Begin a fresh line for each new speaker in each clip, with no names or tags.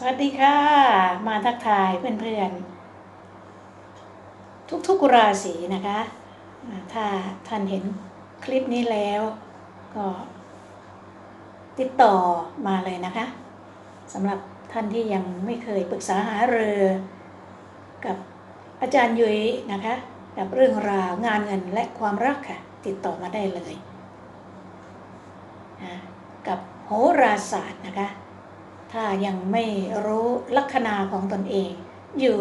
สวัสดีค่ะ มาทักทายเพื่อนๆ ทุกๆราศีนะคะ ถ้าท่านเห็นคลิปนี้แล้วก็ติดต่อมาเลยนะคะสำหรับท่านที่ยังไม่เคยปรึกษาหารือกับอาจารย์ยุ้ยนะคะ กับเรื่องราวงานเงินและความรักค่ะ ติดต่อมาได้เลย กับโหราศาสตร์นะคะ ถ้ายังไม่รู้ลัคนาของตนเอง อยู่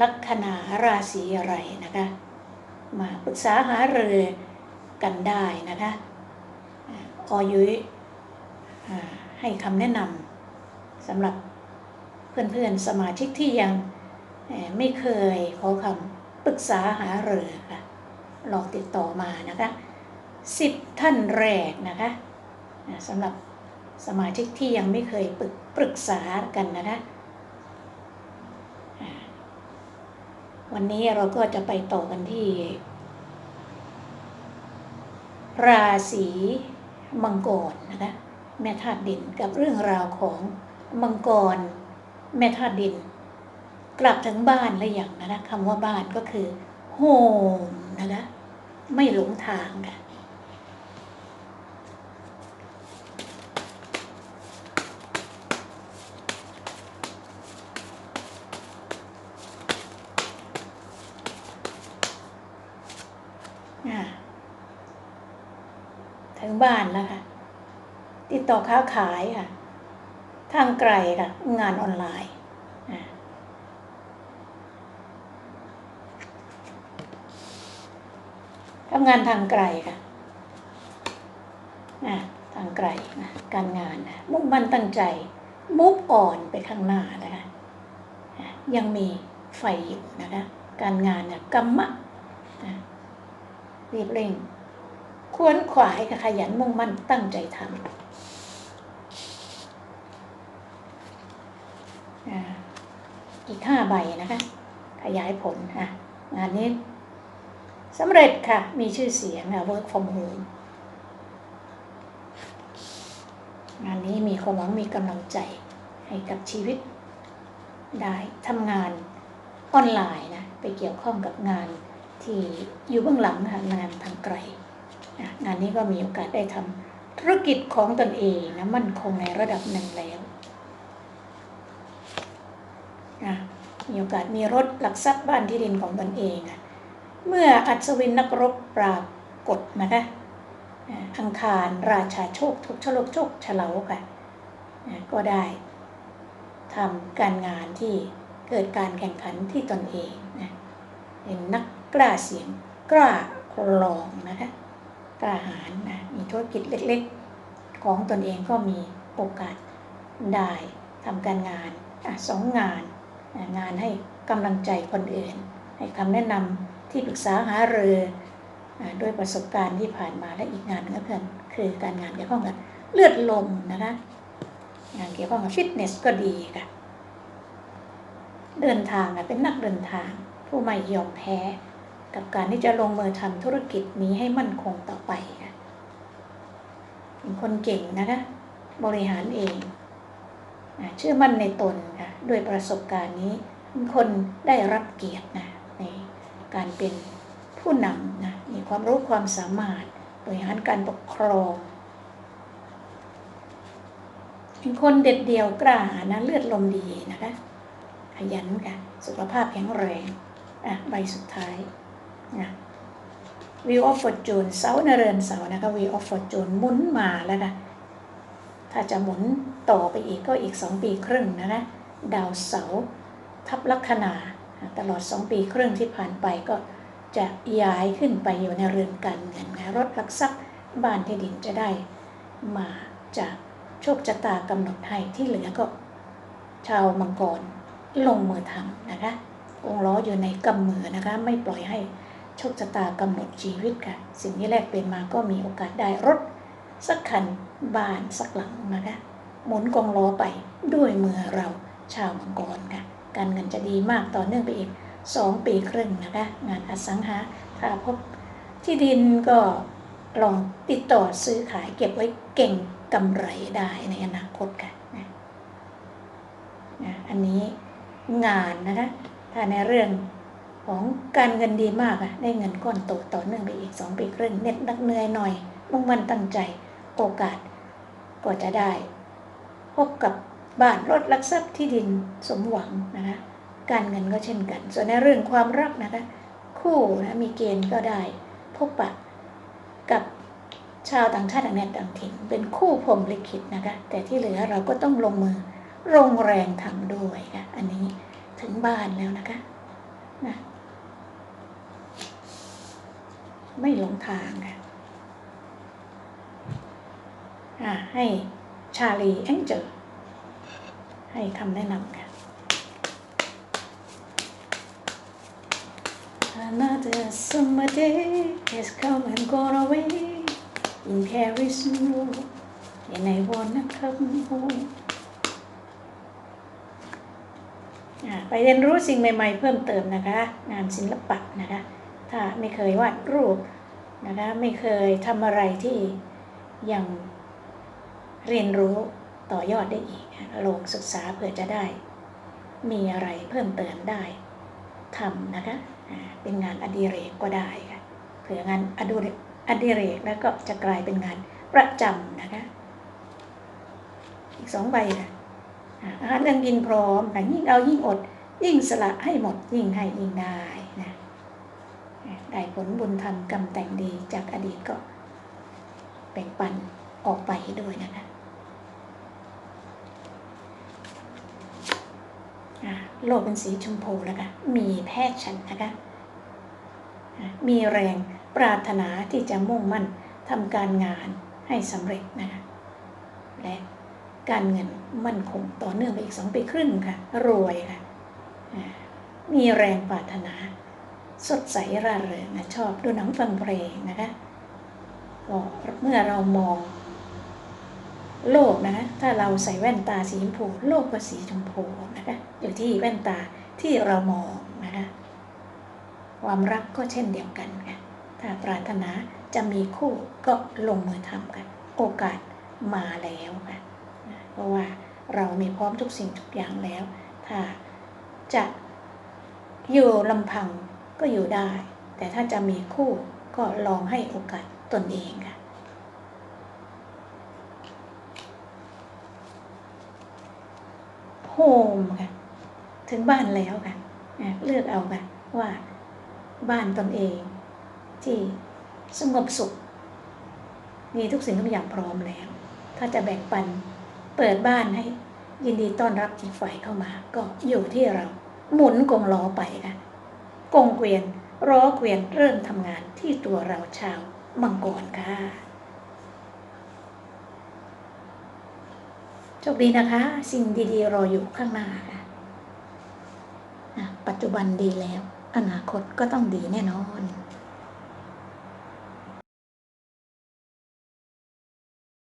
ลัคนาราศีอะไรนะคะ มาปรึกษาหาเรือกันได้นะคะอ่อยุ้ยให้คำแนะนำสำหรับเพื่อนๆสมาชิกที่ยังไม่เคยขอคำปรึกษาหาเรือค่ะลองติดต่อมานะคะสิบท่านแรกนะคะสำหรับสมาชิกที่ยังไม่เคยปรึก ปรึกษากันนะคะวันนี้เราก็จะไปต่อกันที่ ราศีมังกรนะคะแม่ธาตุดินกับเรื่องราวของมังกร แม่ธาตุดิน กลับถึงบ้านแล้วอย่างนะคะคำว่าบ้านก็คือโฮมนะคะไม่หลงทางค่ะ อ่า ถึงบ้านแล้วค่ะติดต่อค้าขายค่ะ ทางไกลค่ะ งานออนไลน์ทำงานทางไกลค่ะทางไกลนะการงานนะมุ่งมั่นตั้งใจ มุกอ่อนไปข้างหน้านะคะยังมีไฟอยู่นะคะ การงานเนี่ยกำมะอะรีบเร่ง ควรขวายค่ะขยันมุ่งมั่นตั้งใจทำอีกห้าใบนะคะ ขยายผลค่ะงานนี้สำเร็จค่ะ มีชื่อเสียงค่ะ work from home งานนี้มีความหวังมีกำลังใจให้กับชีวิต ได้ทำงานออนไลน์นะ ไปเกี่ยวข้องกับงานที่อยู่เบื้องหลังค่ะงานทางไกล นะงานนี้ก็มีโอกาสได้ทำธุรกิจของตนเองนะมั่นคงในระดับหนึ่งแล้วนะมีโอกาสมีรถหลักทรัพย์บ้านที่ดินของตนเองอะเมื่ออัศวินนักรบปรากฏนะคะอังคารราชาโชคทุกชโลกโชคเฉลาค่ะนะก็ได้ทำการงานที่เกิดการแข่งขันที่ตนเองนะเป็นนักกล้าเสียงกล้าลองนะคะ กล้าหาญนะมีธุรกิจเล็กๆ ของตนเองก็มีโอกาสได้ทำการงานอสองงานงานให้กำลังใจคนอื่น ให้คำแนะนำที่ปรึกษาหารืออ่ด้วยประสบการณ์ที่ผ่านมาและอีกงานนึงก็คือคือการงานเกี่ยวข้องกับเลือดลมนะคะงานเกี่ยวข้องกับฟิตเนสก็ดีค่ะเดินทางเป็นนักเดินทาง ผู้ไม่ยอมแพ้ กับการที่จะลงมือทำธุรกิจนี้ให้มั่นคงต่อไปค่ะเป็นคนเก่งนะคะบริหารเองเชื่อมั่นในตนค่ะด้วยประสบการณ์นี้เป็นคนได้รับเกียรตินะในการเป็นผู้นำนะมีความรู้ความสามารถบริหารการปกครองเป็นคนเด็ดเดี่ยวกล้าหาญนะเลือดลมดีนะคะขยันค่ะสุขภาพแข็งแรงอะใบสุดท้าย นะวิวออฟฟอร์จูนเสาในเรือนเสานะคะวิวออฟฟอร์จูนหมุนมาแล้วนะถ้าจะหมุนต่อไปอีกก็อีก 2 ปีครึ่งนะคะดาวเสาทับลัคนาตลอด 2 ปีครึ่งที่ผ่านไปก็จะย้ายขึ้นไปอยู่ในเรือนการเงินนะรถลักทรัพย์บ้านที่ดินจะได้มาจากโชคชะตากำหนดให้ที่เหลือก็ ชาวมังกรลงมือทำนะคะองล้ออยู่ในกำมือนะคะไม่ปล่อยให้ โชคชะตากำหนดชีวิตค่ะ สิ่งที่แรกเป็นมาก็มีโอกาสได้รถ สักคันบ้านสักหลังนะคะ หมุนกองล้อไปด้วยมือเราชาวมังกรค่ะ การเงินจะดีมากต่อเนื่องไปอีก 2 ปีครึ่งนะคะ งานอสังหาถ้าพบที่ดินก็ลองติดต่อซื้อขายเก็บไว้เก่งกำไรได้ในอนาคตค่ะนะอันนี้งานนะคะถ้าในเรื่อง ของการเงินดีมากอะได้เงินก้อนโตต่อเนื่องไปอีกสองปีครึ่งเน็ตนักเหนื่อยหน่อย มุ่งมั่นตั้งใจโอกาสก็จะได้ พบกับบ้านรถลักทรัพย์ที่ดินสมหวังนะคะการเงินก็เช่นกัน ส่วนในเรื่องความรักนะคะ คู่นะมีเกณฑ์ก็ได้ พบปะกับชาวต่างชาติต่างแดนต่างถิ่นเป็นคู่พรมลิขิตนะคะ แต่ที่เหลือเราก็ต้องลงมือลงแรงทำด้วยค่ะอันนี้ถึงบ้านแล้วนะคะนะ ไม่หลงทางค่ะอ่าให้ชาลีแองเจลให้คำแนะนำค่ะ Another summer day has come and gone away in Paris no and I wanna come home อ่าไปเรียนรู้สิ่งใหม่ ๆ เพิ่มเติมนะคะ งานศิลปะนะคะ ถ้าไม่เคยวาดรูปนะคะไม่เคยทำอะไรที่ยังเรียนรู้ต่อยอดได้อีกลงศึกษาเพื่อจะได้ มีอะไรเพิ่มเติมได้ทำนะคะเป็นงานอดิเรกก็ได้ค่ะเผื่องานอดิเรกอดิเรกแล้วก็จะกลายเป็นงานประจำนะคะ อีกสองใบค่ะอาหารยังกินพร้อมค่ยิ่งเอายิ่งอด ยิ่งสละให้หมดยิ่งให้ยิ่งได้นะ ได้ผลบุญทำกรรมแต่งดีจากอดีตก็แบ่งปันออกไปด้วยนะคะโลกเป็นสีชมพูแล้วค่ะมีแพทย์ฉันนะคะ มีแรงปรารถนาที่จะมุ่งมั่นทำการงานให้สำเร็จนะคะ และการเงินมั่นคงต่อเนื่องไปอีกสองปีครึ่งค่ะ รวยค่ะ มีแรงปรารถนา สดใสร่าเริงนชอบดูหนังฟังเพลงนะคะเมื่อเรามองโลกนะคะถ้าเราใส่แว่นตาสีชมพู โลกก็สีชมพูนะคะอยู่ที่แว่นตาที่เรามองนะคะความรักก็เช่นเดียวกันค่ะถ้าปรารถนาจะมีคู่ก็ลงมือทำกันโอกาสมาแล้วค่ะนะเพราะว่าเรามีพร้อมทุกสิ่งทุกอย่างแล้ว ถ้าจะอยู่ลำพัง ก็อยู่ได้ แต่ถ้าจะมีคู่ก็ลองให้โอกาสตนเองค่ะ โฮมค่ะ ถึงบ้านแล้วค่ะ เลือกเอาค่ะ ว่าบ้านตนเอง ที่สงบสุข มีทุกสิ่งทุกอย่างพร้อมแล้ว ถ้าจะแบ่งปันเปิดบ้านให้ยินดีต้อนรับอีกฝ่ายเข้ามา ก็อยู่ที่เราหมุนกงล้อไปค่ะ กงเกวียนร้อเกวียนเริ่มทำงานที่ตัวเราชาวมังกรค่ะโชคดีนะคะ สิ่งดีๆ รออยู่ข้างหน้าค่ะปัจจุบันดีแล้ว อนาคตก็ต้องดีแน่นอน